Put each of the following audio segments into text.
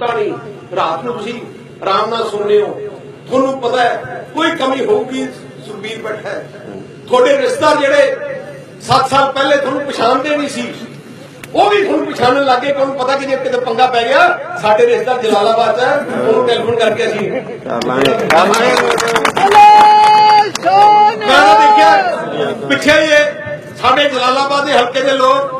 ਸੁੱਤਾ ਨਹੀਂ। ਰਾਤ ਨੂੰ ਤੁਸੀਂ ਆਰਾਮ ਨਾਲ ਸੌਂਦੇ ਹੋ। ਤੁਹਾਨੂੰ ਪਤਾ ਹੈ ਕੋਈ ਕਮੀ ਹੋਊਗੀ ਸੁਖਬੀਰ ਬੈਠਾ ਤੁਹਾਡੇ ਰਿਸ਼ਤੇਦਾਰ ਜਿਹੜੇ 7 ਸਾਲ ਪਹਿਲੇ ਤੁਹਾਨੂੰ ਪਛਾਣਦੇ ਨਹੀਂ ਸੀ ਉਹ ਵੀ ਤੁਹਾਨੂੰ ਪਛਾਣਨ ਲੱਗੇ ਕਿ ਉਹਨੂੰ ਪਤਾ ਕਿ ਜੇ ਕਿਤੇ ਪੰਗਾ ਪੈ ਗਿਆ ਸਾਡੇ ਰਿਸ਼ਤੇਦਾਰ ਜਲਾਲਾਬਾਦ ਚ ਹੈ ਉਹਨੂੰ ਟੈਲੀਫੋਨ ਕਰਕੇ ਅਸੀਂ ਕਰ ਲਾਂਗੇ। ਕਰ ਲਾਂਗੇ। ਮੈਂ ਦੇਖਿਆ ਪਿੱਛੇ ਇਹ ਸਾਡੇ ਜਲਾਲਾਬਾਦ ਦੇ ਹਲਕੇ ਦੇ ਲੋਕ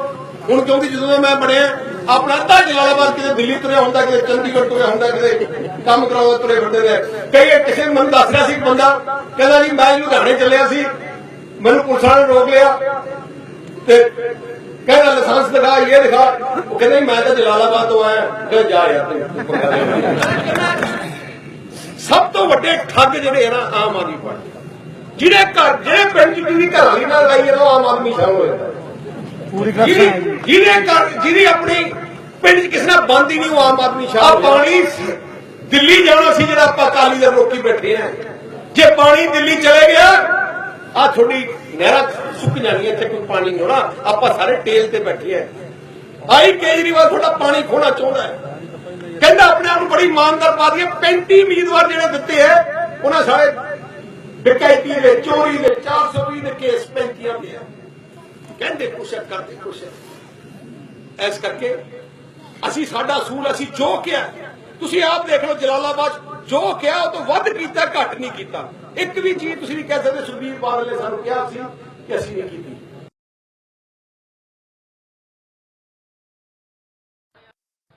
ਹੁਣ ਕਿਉਂਕਿ ਜਦੋਂ ਮੈਂ ਬਣਿਆ ਆਪਣਾ ਅੱਧਾ ਜਲਾਲਾਬਾਦ ਕਿਤੇ ਦਿੱਲੀ ਤੁਰਿਆ ਹੁੰਦਾ ਕਿਤੇ ਚੰਡੀਗੜ੍ਹ ਤੁਰਿਆ ਹੁੰਦਾ ਕਿਤੇ ਕੰਮ ਕਰਾਉਂਦਾ ਤੁਰੇ ਫਿਰਦੇ ਨੇ। ਕਈ ਕਿਸੇ ਨੇ ਮੈਨੂੰ ਦੱਸ ਰਿਹਾ ਸੀ ਬੰਦਾ ਕਹਿੰਦਾ ਜੀ ਮੈਂ ਲੁਧਿਆਣੇ ਚੱਲਿਆ ਸੀ ਮੈਨੂੰ ਪੁਲਿਸ ਨੇ ਰੋਕ ਲਿਆ। ਤੇ ਕਹਿੰਦਾ ਲਾਇਸੈਂਸ ਦਿਖਾ ਇਹ ਦਿਖਾ। ਉਹ ਕਹਿੰਦਾ ਮੈਂ ਤਾਂ ਜਲਾਲਾਬਾਦ ਤੋਂ ਆਇਆ। ਕਹਿੰਦਾ ਜਾ ਯਾਰ ਸਭ ਤੋਂ ਵੱਡੇ ਠੱਗ ਜਿਹੜੇ ਆ ਨਾ ਆਮ ਆਦਮੀ ਪਾਰਟੀ ਜਿਹੜੇ ਘਰ ਜਿਹੜੇ ਪਿੰਡ ਜਿਹਦੀ ਘਰ ਵਾਲੀ ਨਾਲ ਲਾਈ ਉਹ ਆਮ ਆਦਮੀ ਸ਼ਾਮਲ ਹੋਇਆ ਪੂਰੀ ਜਿਹਦੀ ਜਿਹਦੇ ਘਰ ਜਿਹਦੀ ਆਪਣੀ ਪਿੰਡ ਚ ਕਿਸੇ ਨਾਲ ਬੰਦ ਹੀ ਨਹੀਂ ਉਹ ਆਮ ਆਦਮੀ ਸ਼ਾਮਲ ਆ ਪਾਣੀ ਦਿੱਲੀ ਜਾਣਾ ਸੀ ਜਿਹੜਾ ਆਪਾਂ ਕਾਲੀ ਦੇ ਰੋਕੀ ਬੈਠੇ ਆ। ਜੇ ਪਾਣੀ ਦਿੱਲੀ ਚਲੇ ਗਿਆ ਆ ਥੋੜੀ ਨਹਿਰਾਂ ਸੁੱਕ ਜਾਣੀਆਂ ਇੱਥੇ ਕੋਈ ਪਾਣੀ ਨਹੀਂ ਹੋਣਾ ਆਪਾਂ ਸਾਰੇ ਟੇਲ ਤੇ ਬੈਠੇ ਆ। ਆਈ ਕੇਜਰੀਵਾਲ ਤੁਹਾਡਾ ਪਾਣੀ ਖੋਣਾ ਚਾਹੁੰਦਾ ਹੈ। ਕਹਿੰਦਾ ਆਪਣੇ ਆਪ ਨੂੰ ਬੜੀ ਇਮਾਨਦਾਰ ਪਾਦੀ 35 ਉਮੀਦਵਾਰ ਜਿਹੜੇ ਦਿੱਤੇ ਐ ਉਹਨਾਂ ਸਾਰੇ ਡਕੈਤੀ ਦੇ ਚੋਰੀ ਦੇ 420 ਦੇ ਕੇਸ 35 ਦੇ ਆ। ਕਹਿੰਦੇ ਕੁਛ ਕਰਦੇ ਕੁਛ। ਇਸ ਕਰਕੇ ਅਸੀਂ ਸਾਡਾ ਸੂਲ ਅਸੀਂ ਜੋ ਕਿਹਾ, ਤੁਸੀਂ ਆਪ ਦੇਖ ਲਓ ਜਲਾਲਾਬਾਦ, ਜੋ ਕਿਹਾ ਉਹ ਤੋਂ ਵੱਧ ਕੀਤਾ, ਘੱਟ ਨਹੀਂ ਕੀਤਾ। ਇੱਕ ਵੀ ਚੀਜ਼ ਤੁਸੀਂ ਨਹੀਂ ਕਹਿ ਸਕਦੇ, ਸੁਖਬੀਰ ਬਾਦਲ ਨੇ ਸਾਨੂੰ ਕਿਹਾ ਸੀ ਕਿ ਅਸੀਂ ਨਹੀਂ ਕੀਤੀ।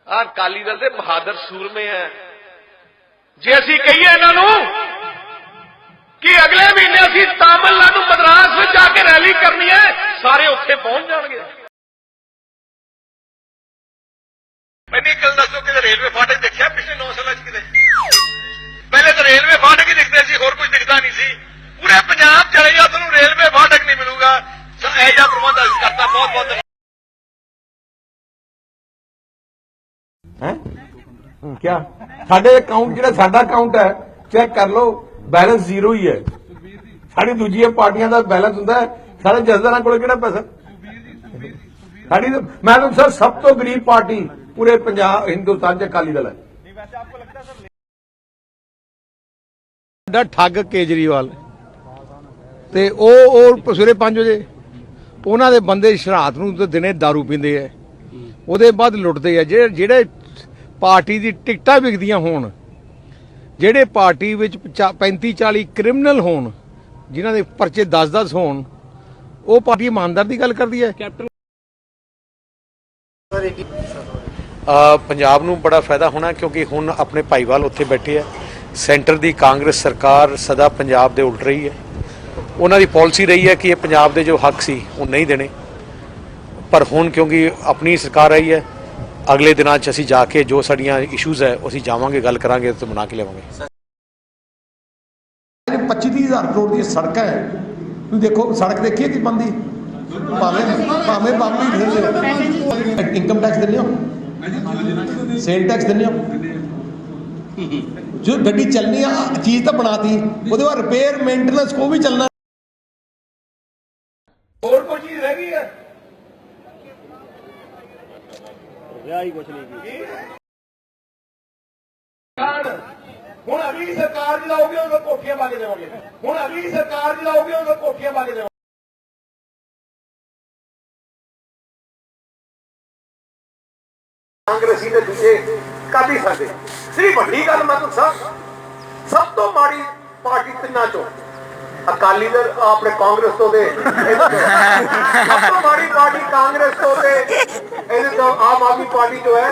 ਆਹ ਅਕਾਲੀ ਦਲ ਦੇ ਬਹਾਦਰ ਸੂਰਮੇ ਹੈ। ਜੇ ਅਸੀਂ ਕਹੀਏ ਇਹਨਾਂ ਨੂੰ ਕਿ ਅਗਲੇ ਮਹੀਨੇ ਅਸੀਂ ਤਾਮਿਲਨਾਡੂ ਮਦਰਾਸ ਵਿੱਚ ਜਾ ਕੇ ਰੈਲੀ ਕਰਨੀ ਹੈ, ਸਾਰੇ ਉੱਥੇ ਪਹੁੰਚ ਜਾਣਗੇ। ਮੈਨੂੰ ਇੱਕ ਗੱਲ ਦੱਸੋ ਕਿ ਰੇਲਵੇ ਫਾਟਕ ਦੇਖਿਆ ਪਿਛਲੇ 9 ਸਾਲਾਂ 'ਚ ਕਿਤੇ? ਪਹਿਲੇ ਤਾਂ ਰੇਲਵੇ ਫਾਟਕ ਹੀ ਦਿਖਦੇ ਸੀ, ਹੋਰ ਕੁਝ ਦਿਖਦਾ ਨਹੀਂ ਸੀ। ਪੂਰੇ ਪੰਜਾਬ ਚਲੇ ਜਾਓ ਤੁਹਾਨੂੰ ਰੇਲਵੇ ਫਾਟਕ ਨਹੀਂ ਮਿਲੂਗਾ। ਸੋ ਇਹ ਜਿਹਾ ਪ੍ਰਬੰਧ ਅਸੀਂ ਕਰਤਾ, ਬਹੁਤ ਬਹੁਤ ਹੈ? ਕਿਆ? ਸਾਡੇ ਅਕਾਊਂਟ ਜਿਹੜਾ ਸਾਡਾ ਅਕਾਊਂਟ ਹੈ ਚੈੱਕ ਕਰ ਲਓ ਬੈਲੈਂਸ ਜ਼ੀਰੋ ਹੀ ਹੈ। ਸਾਡੀ ਦੂਜੀਆਂ ਪਾਰਟੀਆਂ ਦਾ ਬੈਲੈਂਸ ਹੁੰਦਾ ਹੈ। ਸਾਡੇ ਜਸਦਾਰਾਂ ਕੋਲ ਕਿਹੜਾ ਪੈਸਾ? ਸਾਡੀ ਮੈਂ ਤਾਂ ਸਰ ਸਭ ਤੋਂ ਗਰੀਬ ਪਾਰਟੀ। ਪੂਰੇ ਪੰਜਾਬ ਹਿੰਦੁਸਤਾਨ ਚ ਅਕਾਲੀ ਦਲ ਹੈ। ਸਾਡਾ ਠੱਗ ਕੇਜਰੀਵਾਲ ਤੇ ਉਹ ਉਹ ਸਵੇਰੇ 5 ਵਜੇ ਉਹਨਾਂ ਦੇ ਬੰਦੇ ਸ਼ਰਾਤ ਨੂੰ ਤੇ ਦਿਨੇ दारू ਪੀਂਦੇ ਐ ਉਹਦੇ ਬਾਅਦ ਲੁੱਟਦੇ ਆ। ਜਿਹੜੇ ਜਿਹੜੇ ਪਾਰਟੀ ਦੀ ਟਿਕਟਾਂ ਵਿਕਦੀਆਂ ਹੋਣ ਜਿਹੜੇ ਪਾਰਟੀ ਵਿੱਚ 35 40 ਕ੍ਰਿਮੀਨਲ ਹੋਣ ਜਿਨ੍ਹਾਂ ਦੇ ਪਰਚੇ 10-10 ਹੋਣ ਉਹ ਪਾਰਟੀ ਇਮਾਨਦਾਰ ਦੀ ਗੱਲ ਕਰਦੀ ਹੈ। ਅ, ਪੰਜਾਬ ਨੂੰ ਬੜਾ ਫਾਇਦਾ ਹੋਣਾ ਕਿਉਂਕਿ ਹੁਣ ਆਪਣੇ ਭਾਈਵਾਲ ਉੱਥੇ ਬੈਠੇ ਆ। ਸੈਂਟਰ ਦੀ ਕਾਂਗਰਸ ਸਰਕਾਰ ਸਦਾ ਪੰਜਾਬ ਦੇ ਉਲਟ ਰਹੀ ਹੈ। ਉਹਨਾਂ ਦੀ ਪਾਲਿਸੀ ਰਹੀ ਹੈ ਕਿ ਇਹ ਪੰਜਾਬ ਦੇ ਜੋ ਹੱਕ ਸੀ ਉਹ ਨਹੀਂ ਦੇਣੇ। ਪਰ ਹੁਣ ਕਿਉਂਕਿ ਆਪਣੀ ਸਰਕਾਰ ਆਈ ਹੈ ਅਗਲੇ ਦਿਨਾਂ 'ਚ ਅਸੀਂ ਜਾ ਕੇ ਜੋ ਸਾਡੀਆਂ ਇਸ਼ੂਜ਼ ਹੈ ਅਸੀਂ ਜਾਵਾਂਗੇ ਗੱਲ ਕਰਾਂਗੇ ਤੇ ਬਣਾ ਕੇ ਲਿਆਵਾਂਗੇ। ਜਿਹੜੇ 25 ਹਜ਼ਾਰ ਕਰੋੜ ਦੀ ਸੜਕ ਹੈ। ਤੁਸੀਂ ਦੇਖੋ ਸੜਕ ਦੇਖੀਏ ਕਿ ਬੰਦੀ ਭਾਵੇਂ ਭਾਵੇਂ ਬੰਦੀ ਫਿਰਦੇ ਇਨਕਮ ਟੈਕਸ ਦਿੰਦੇ ਹੋ? ਸੇਲ ਟੈਕਸ ਦਿੰਦੇ ਹੋ? ਜੋ ਗੱਡੀ ਚੱਲਣੀ ਆ ਚੀਜ਼ ਤਾਂ ਬਣਾਤੀ। ਉਹਦੇ ਬਾਅਦ ਰਿਪੇਅਰ ਮੇਨਟੇਨੈਂਸ ਕੋ ਵੀ ਚੱਲਣਾ। ਹੋਰ ਕੋਈ ਚੀਜ਼ ਰਹਿ ਗਈ ਹੈ ਹੁਣ ਅਗਲੀ ਸਰਕਾਰ ਜਿਹੜਾ ਹੋਊਗੀ ਉਹਨਾਂ ਕੋਠੀਆਂ ਪਾ ਕੇ ਦੇਵਾਂਗੇ। ਹੁਣ ਅਗਲੀ ਸਰਕਾਰ ਜਿਹੜਾ ਹੋਊਗੀ ਉਹਨਾਂ ਕੋਠੀਆਂ ਪਾ ਕੇ ਦੇਵਾਂਗੇ ਕਾਂਗਰਸੀ ਦੂਜੇ ਕਰ ਨਹੀਂ ਸਕਦੇ। ਸਿਰਫ ਵੱਡੀ ਗੱਲ ਮੈਂ ਤੁਹਾਨੂੰ ਸਭ ਤੋਂ ਮਾੜੀ ਪਾਰਟੀ ਤਿੰਨਾਂ ਚੋਂ, ਅਕਾਲੀ ਦਲ ਆਪਣੇ ਕਾਂਗਰਸ ਤੋਂ ਦੇ ਸਭ ਤੋਂ ਮਾੜੀ ਪਾਰਟੀ ਕਾਂਗਰਸ ਤੋਂ ਤੇ ਇਹਦੇ ਤੋਂ ਆਮ ਆਦਮੀ ਪਾਰਟੀ ਜੋ ਹੈ।